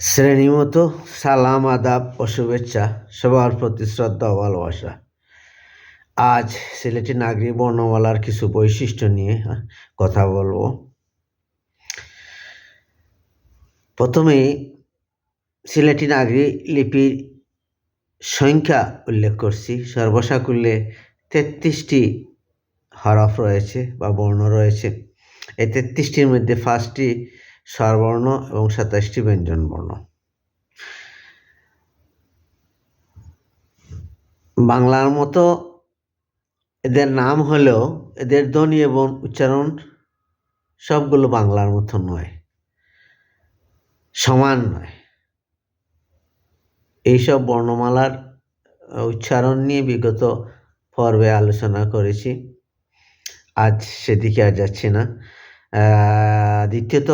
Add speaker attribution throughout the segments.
Speaker 1: শ্রেণীমতো সালাম, আদাব ও শুভেচ্ছা, সবার প্রতি শ্রদ্ধা ভালোবাসা। আজ সিলেটি নাগরিক বর্ণমালার কিছু বৈশিষ্ট্য নিয়ে কথা বলব। প্রথমেই সিলেটি নাগরিক লিপির সংখ্যা উল্লেখ করছি। সর্বসাকুল্যে তেত্রিশটি হরফ রয়েছে বা বর্ণ রয়েছে। এই তেত্রিশটির মধ্যে ফার্স্টটি স্বরবর্ণ এবং সাতাশটি ব্যঞ্জন বর্ণ বাংলার মতো এদের নাম হলেও এদের ধ্বনি এবং উচ্চারণ সবগুলো বাংলার মতো নয়, সমান নয়। এইসব বর্ণমালার উচ্চারণ নিয়ে বিগত পর্বে আলোচনা করেছি। আজ সেদিকে আর যাচ্ছি না। দ্বিতীয়ত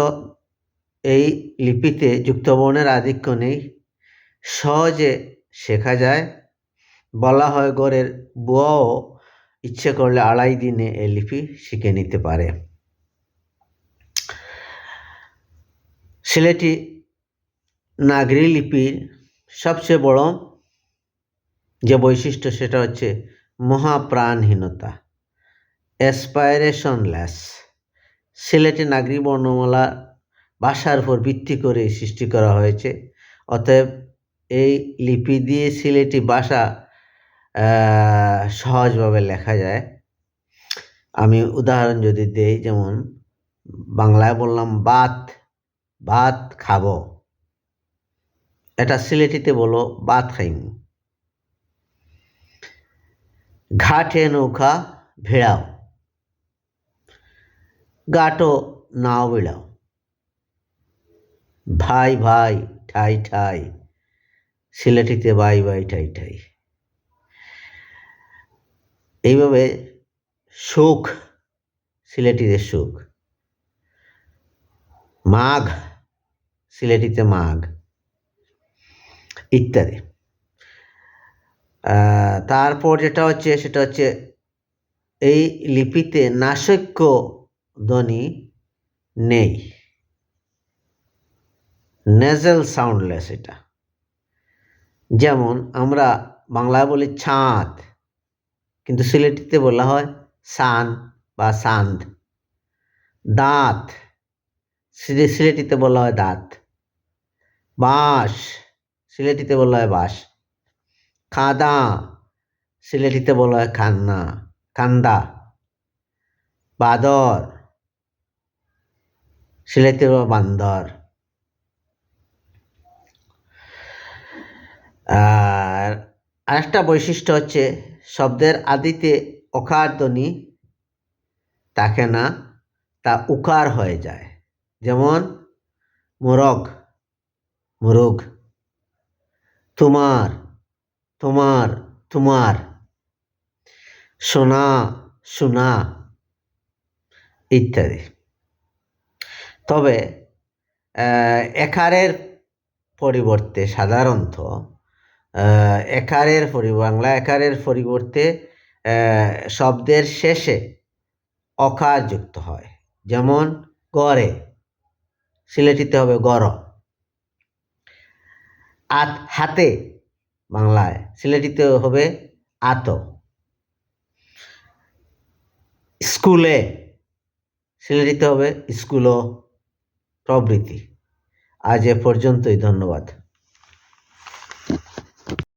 Speaker 1: এই লিপিতে যুক্তবর্ণের আধিক্য নেই। সহজে শেখা যায়, বলা হয় গড়ের বুয়াও ইচ্ছে করলে আড়াই দিনে এই লিপি শিখে নিতে পারে। সিলেটি নাগরী লিপির সবচেয়ে বড় যে বৈশিষ্ট্য সেটা হচ্ছে মহাপ্রাণহীনতা অ্যাসপাইরেশনলেস সিলেটি নাগরী বর্ণমালা ভাষার উপর ভিত্তি করে সৃষ্টি করা হয়েছে। অতএব এই লিপি দিয়ে সিলেটি ভাষা সহজভাবে লেখা যায়। আমি উদাহরণ যদি দেই, যেমন বাংলায় বললাম ভাত ভাত খাব। এটা সিলেটিতে বলো ভাত খাইম। ঘাটে নৌকা ভেড়াও গাটো নাও বেড়াও ভাই ভাই, ঠাই ঠাই, সিলেটিতে বাই বাই ঠাই ঠাই। এইভাবে সুখ, সিলেটিতে সুখ। মাঘ, সিলেটিতে মাঘ, ইত্যাদি। তারপর যেটা হচ্ছে, সেটা হচ্ছে এই লিপিতে নাশক্য ধ্বনি নেই। নেজেল সাউন্ডলেস এটা। যেমন আমরা বাংলায় বলি ছাঁদ, কিন্তু সিলেটিতে বলা হয় সান বা সান্দ। দাঁত সিলেটিতে বলা হয় দাঁত। বাঁশ, সিলেটিতে বলা হয় বাঁশ। কাদা সিলেটিতে বলা হয় খান্না কান্দা বাদর, সিলেটিতে বলা বান্দর আর আরেকটা বৈশিষ্ট্য হচ্ছে শব্দের আদিতে অকার ধ্বনি থাকে না, তা উকার হয়ে যায়। যেমন, মোরগ মোরগ, তোমার তোমার তোমার, সোনা সোনা ইত্যাদি। তবে একারের পরিবর্তে সাধারণত একারের পরি, বাংলা একারের পরিবর্তে শব্দের শেষে অকার যুক্ত হয়। যেমন, গড়ে, সিলেটিতে হবে গড়। আত, হাতে, বাংলায় সিলেটিতে হবে আত। স্কুলে, সিলেটিতে হবে স্কুলও প্রভৃতি। আজ এ পর্যন্তই, ধন্যবাদ।